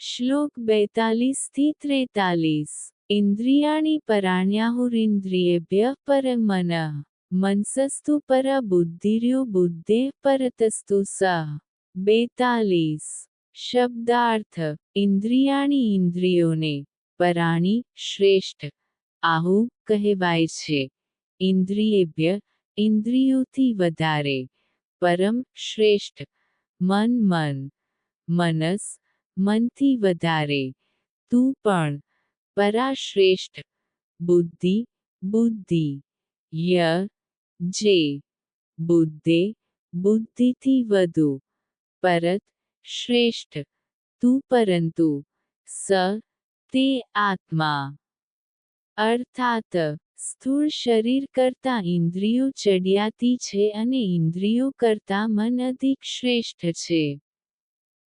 શ્લોક બેતાલીસથી ત્રેતાલીસ. ઇન્દ્રિયાણી પરાણ્યાહુરિન્દ્રિયેભ્ય પરં મનઃ મનસસ્તુ પરા બુદ્ધિર્યો બુદ્ધે પરતસ્તુ સ. બેતાલીસ. શબ્દાર્થ. ઇન્દ્રિયાણી ઇન્દ્રિયોને પરાણી શ્રેષ્ઠ. આહુ કહેવાય છે. ઇન્દ્રિયેભ્ય ઇન્દ્રિયોથી વધારે. પરમ શ્રેષ્ઠ. મન મન. મનસ મનથી વધારે. તું પણ પરાશ્રેષ્ઠ. બુદ્ધિ બુદ્ધિ. ય, જે. બુદ્ધે બુદ્ધિથી વધુ. પરત શ્રેષ્ઠ. તું પરંતુ સ, તે આત્મા. અર્થાત, સ્થૂળ શરીર કરતાં ઇન્દ્રિયો ચડિયાતી છે અને ઇન્દ્રિયો કરતાં મન અધિક શ્રેષ્ઠ છે.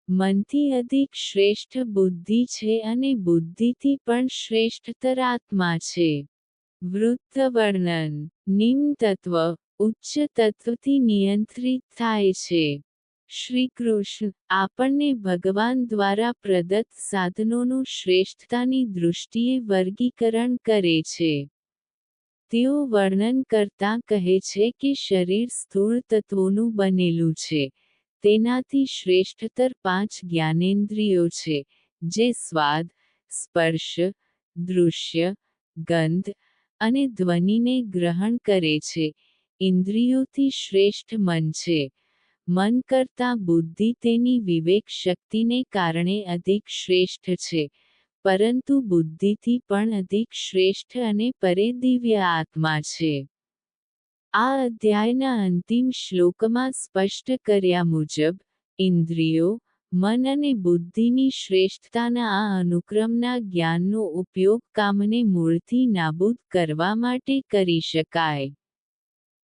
મનથી અધિક શ્રેષ્ઠ બુદ્ધિ છે અને બુદ્ધિથી પણ શ્રેષ્ઠતર આત્મા છે. વૃત્ત વર્ણન નિમ્ન તત્વ ઉચ્ચ તત્વથી નિયંત્રિત થાય છે. શ્રી કૃષ્ણ આપણને ભગવાન દ્વારા પ્રદત્ત સાધનોનું શ્રેષ્ઠતાની દૃષ્ટિએ વર્ગીકરણ કરે છે. તેઓ વર્ણન કરતા કહે છે કે શરીર સ્થૂળ તત્વોનું બનેલું છે. તેનાથી શ્રેષ્ઠતર પાંચ જ્ઞાનેન્દ્રિયો છે, જે સ્વાદ, સ્પર્શ, દૃશ્ય, ગંધ અને ધ્વનિને ગ્રહણ કરે છે. ઇન્દ્રિયોથી શ્રેષ્ઠ મન છે. મન કરતાં બુદ્ધિ તેની વિવેક શક્તિને કારણે અધિક શ્રેષ્ઠ છે, પરંતુ બુદ્ધિથી પણ અધિક શ્રેષ્ઠ અને પરે દિવ્ય આત્મા છે. આ અધ્યાયના અંતિમ શ્લોકમાં સ્પષ્ટ કર્યા મુજબ, ઇન્દ્રિયો, મન અને બુદ્ધિની શ્રેષ્ઠતાના આ અનુક્રમના જ્ઞાનનો ઉપયોગ કામને મૂળથી નાબૂદ કરવા માટે કરી શકાય.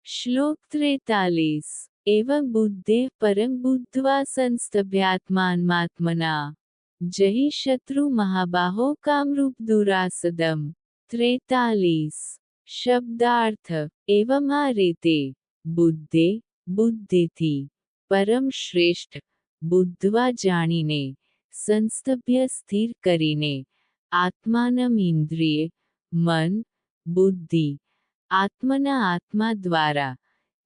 શ્લોક ત્રેતાલીસ. એવ બુદ્ધે પરમ બુદ્ધવા સંસ્તભ્યાત્માનમાત્મના જહી શત્રુ મહાબાહો કામરૂપ દુરાસદમ. ત્રેતાલીસ. શબ્દાર્થ, એવમ આ રીતે, બુદ્ધે, બુદ્ધિથી, પરમ શ્રેષ્ઠ, બુદ્ધવા જાણીને, સંસ્તભ્ય સ્થિર કરીને, આત્માનમ ઇન્દ્રિય, મન, બુદ્ધિ, આત્મના આત્મા દ્વારા,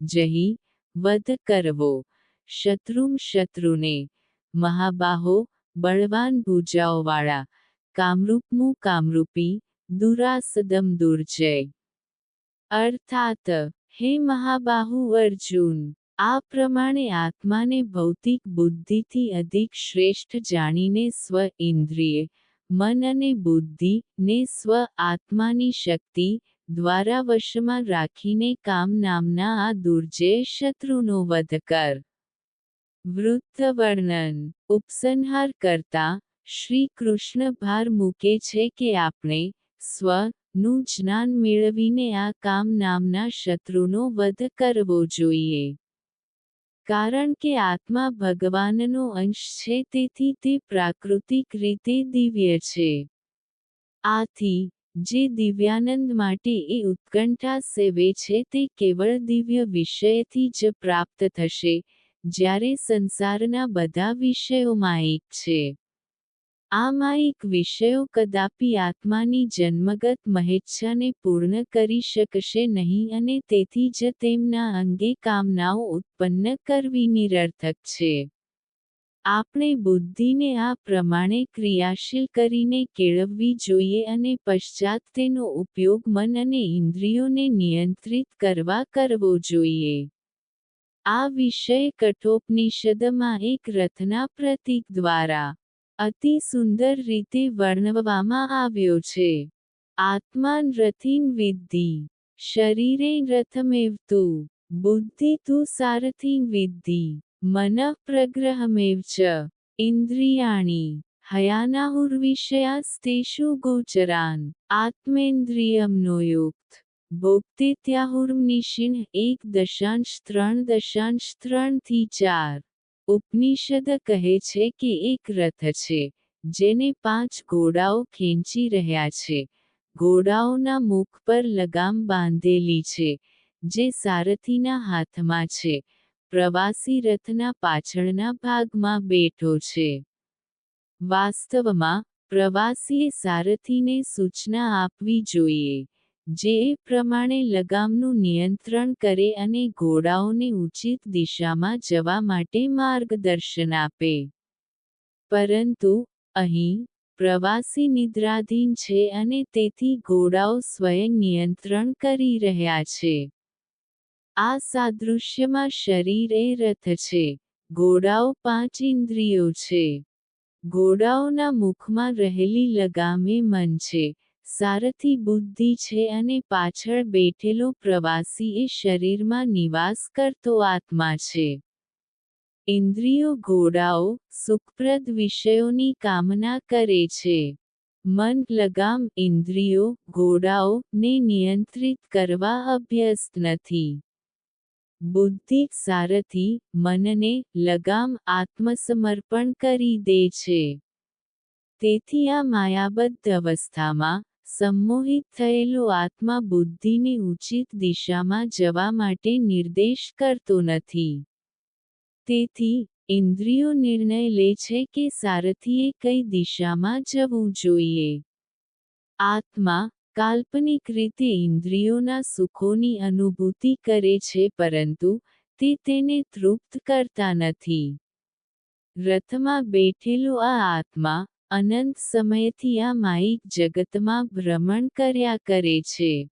જહી, વધ કરવો, શત્રુમ શત્રુને, મહાબાહો, બળવાન ભૂજાઓવાળા, કામરૂપમું કામરૂપી, દુરાસદમ દુર્જય. અર્થાત, હે મહાબાહુ અર્જુન, આ પ્રમાણે આત્માને ભૌતિક બુદ્ધિથી અધિક શ્રેષ્ઠ જાણીને સ્વ ઇન્દ્રિય, મન અને બુદ્ધિ ને સ્વ આત્માની શક્તિ દ્વારા વશમાં રાખીને કામ નામના આ દુર્જય શત્રુનો વધ કર. વૃત્ત વર્ણન ઉપસંહાર કરતા શ્રી કૃષ્ણ ભાર મૂકે છે કે આપણે સ્વ નું જ્ઞાન મેળવીને આ કામ નામના શત્રુનો વધ કરવો જોઈએ. કારણ કે આત્મા ભગવાનનો અંશ છે તેથી તે પ્રાકૃતિક રીતે દિવ્ય છે. આથી, જે દિવ્યાનંદ માટે એ ઉત્કંઠા સેવે છે તે કેવળ દિવ્ય વિષયથી જ પ્રાપ્ત થશે, જ્યારે સંસારના બધા વિષયોમાં એક છે. આ માયિક વિષયો કદાપી આત્માની જન્મગત મહેચ્છાને પૂર્ણ કરી શકશે નહીં અને તેથી જ તેમના અંગે કામનાઓ ઉત્પન્ન કરવી નિરર્થક છે. આપણે બુદ્ધિને આ પ્રમાણે ક્રિયાશીલ કરીને કેળવવી જોઈએ અને પશ્ચાત તેનો ઉપયોગ મન અને ઇન્દ્રિયોને નિયંત્રિત કરવા કરવો જોઈએ. આ વિષય કઠોપનિષદમાં એક રથના પ્રતીક દ્વારા અતિ સુંદર રીતે વર્ણવવામાં આવ્યો છે. આત્માન રથિન વિદ્ધિ. શરીરે રથમેવતુ. બુદ્ધિ તું સારથીન વિદ્ધિ. મન પ્રગ્રહમેવ ચ ઇન્દ્રિયાણી. હયાનાહુર્વિષયાસ્તેષુ ગોચરાન. આત્મેન્દ્રિયમનો યુક્ત ત્યાહુર્મનિશિન એક દશાંશ ત્રણ દશાંશ ત્રણથી ચાર. ઉપનિષદ કહે છે કે એક રથ છે, જેને પાંચ ઘોડાઓ ખેંચી રહ્યા છે. ઘોડાઓના મુખ પર લગામ બાંધેલી છે, જે સારથીના હાથમાં છે. પ્રવાસી રથના પાછળના ભાગમાં બેઠો છે. વાસ્તવમાં, પ્રવાસીએ સારથીને સૂચના આપવી જોઈએ. જે પ્રમાણે લગામનું નિયંત્રણ કરે અને ઘોડાઓને ઉચિત દિશામાં જવા માટે માર્ગદર્શન આપે. પરંતુ, અહીં, પ્રવાસી નિદ્રાધીન છે અને તેથી ઘોડાઓ સ્વયં નિયંત્રણ કરી રહ્યા છે. આ સાદૃશ્યમાં શરીર એ રથ છે. ઘોડાઓ પાંચ ઇન્દ્રિયો છે. ઘોડાઓના મુખમાં રહેલી લગામે મન છે. સારથી બુદ્ધિ છે અને પાછળ બેઠેલો પ્રવાસી એ શરીરમાં નિવાસ કરતો આત્મા છે. ઇન્દ્રિયો ઘોડાઓ સુખપ્રદ વિષયોની કામના કરે છે. મન લગામ ઇન્દ્રિયો ઘોડાઓ ને નિયંત્રિત કરવા અભ્યસ્ત નથી. બુદ્ધિ સારથી મનને લગામ આત્મસમર્પણ કરી દે છે. તેથી આ માયાબદ્ધ અવસ્થામાં સંમોહિત થયેલો આત્મા બુદ્ધિને ઉચિત દિશામાં જવા માટે નિર્દેશ કરતો નથી. તેથી, ઇન્દ્રિયો નિર્ણય લે છે કે સારથીએ કઈ દિશામાં જવું જોઈએ. આત્મા, કાલ્પનિક રીતે ઇન્દ્રિયોના સુખોની અનુભૂતિ કરે છે પરંતુ, તે તેને તૃપ્ત કરતા નથી. રથમાં બેઠેલો આ આત્મા અનંત સમયથી આ માયિક જગતમાં ભ્રમણ કર્યા કરે છે.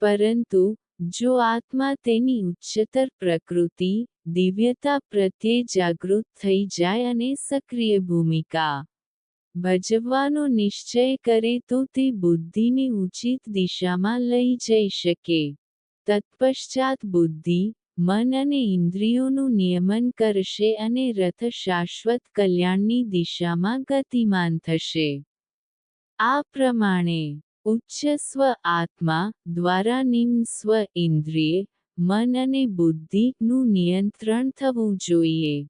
પરંતુ, જો આત્મા તેની ઉચ્ચતર પ્રકૃતિ, દિવ્યતા પ્રત્યે જાગૃત થઈ જાય અને સક્રિય ભૂમિકા ભજવવાનો નિશ્ચય કરે તો તે બુદ્ધિને ઉચિત દિશામાં લઈ જઈ શકે. તત્પશ્ચાત બુદ્ધિ મન અને ઇન્દ્રિયોનું નિયમન કરશે અને રથ શાશ્વત કલ્યાણની દિશામાં ગતિમાન થશે. આ પ્રમાણે, ઉચ્ચ સ્વ આત્મા દ્વારા નિમ્ન સ્વ ઇન્દ્રિય, મન અને બુદ્ધિનું નિયંત્રણ થવું જોઈએ.